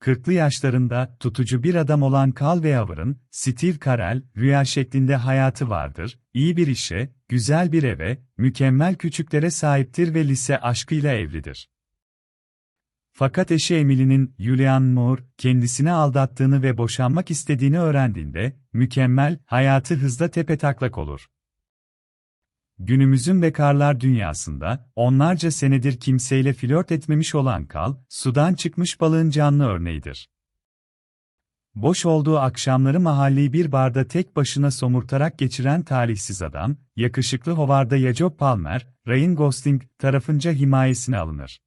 40'lı yaşlarında tutucu bir adam olan Carl Weaver'ın, Steve Carell, rüya şeklinde hayatı vardır, iyi bir işe, güzel bir eve, mükemmel küçüklere sahiptir ve lise aşkıyla evlidir. Fakat eşi Emily'nin, Julianne Moore, kendisini aldattığını ve boşanmak istediğini öğrendiğinde, mükemmel, hayatı hızla tepetaklak olur. Günümüzün bekarlar dünyasında, onlarca senedir kimseyle flört etmemiş olan Kal, sudan çıkmış balığın canlı örneğidir. Boş olduğu akşamları mahalleyi bir barda tek başına somurtarak geçiren talihsiz adam, yakışıklı hovarda Yacob Palmer, Ryan Gosling tarafınca himayesine alınır.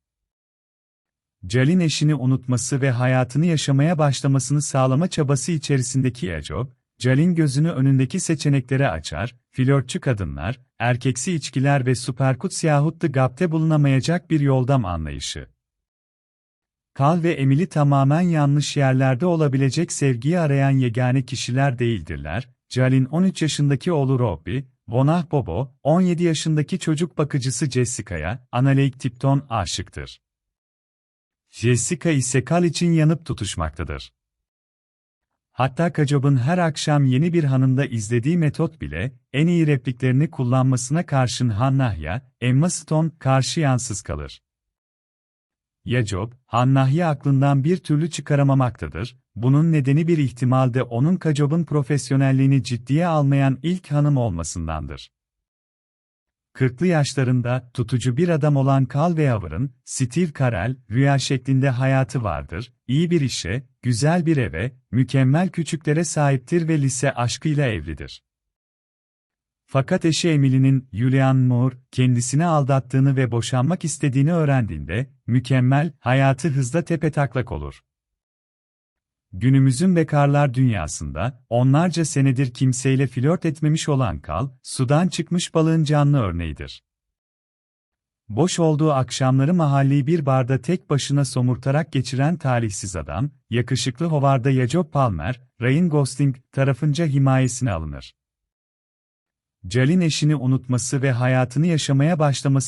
Jalin eşini unutması ve hayatını yaşamaya başlamasını sağlama çabası içerisindeki Yacob, Jalin gözünü önündeki seçeneklere açar, flörtçü kadınlar, erkeksi içkiler ve superkuts yahut da gapte bulunamayacak bir yoldam anlayışı. Kal ve Emily tamamen yanlış yerlerde olabilecek sevgiyi arayan yegane kişiler değildirler. Jalin 13 yaşındaki oğlu Robbie, Bonah Bobo, 17 yaşındaki çocuk bakıcısı Jessica'ya, Annalake Tipton aşıktır. Jessica ise Kal için yanıp tutuşmaktadır. Hatta Kacob'un her akşam yeni bir hanımda izlediği metot bile, en iyi repliklerini kullanmasına karşın Hannah'ya, Emma Stone karşı yansız kalır. Yacob, Hannah'yı aklından bir türlü çıkaramamaktadır, bunun nedeni bir ihtimalde onun Kacob'un profesyonelliğini ciddiye almayan ilk hanım olmasındandır. 40'lı yaşlarında tutucu bir adam olan Carl Weaver'ın, Steve Carell, rüya şeklinde hayatı vardır, iyi bir işe, güzel bir eve, mükemmel küçüklere sahiptir ve lise aşkıyla evlidir. Fakat eşi Emily'nin, Julianne Moore, kendisini aldattığını ve boşanmak istediğini öğrendiğinde, mükemmel, hayatı hızla tepetaklak olur. Günümüzün bekarlar dünyasında, onlarca senedir kimseyle flört etmemiş olan Kal, sudan çıkmış balığın canlı örneğidir. Boş olduğu akşamları mahalleyi bir barda tek başına somurtarak geçiren talihsiz adam, yakışıklı hovarda Yacob Palmer, Ryan Gosling tarafınca himayesine alınır. Jalin eşini unutması ve hayatını yaşamaya başlamasını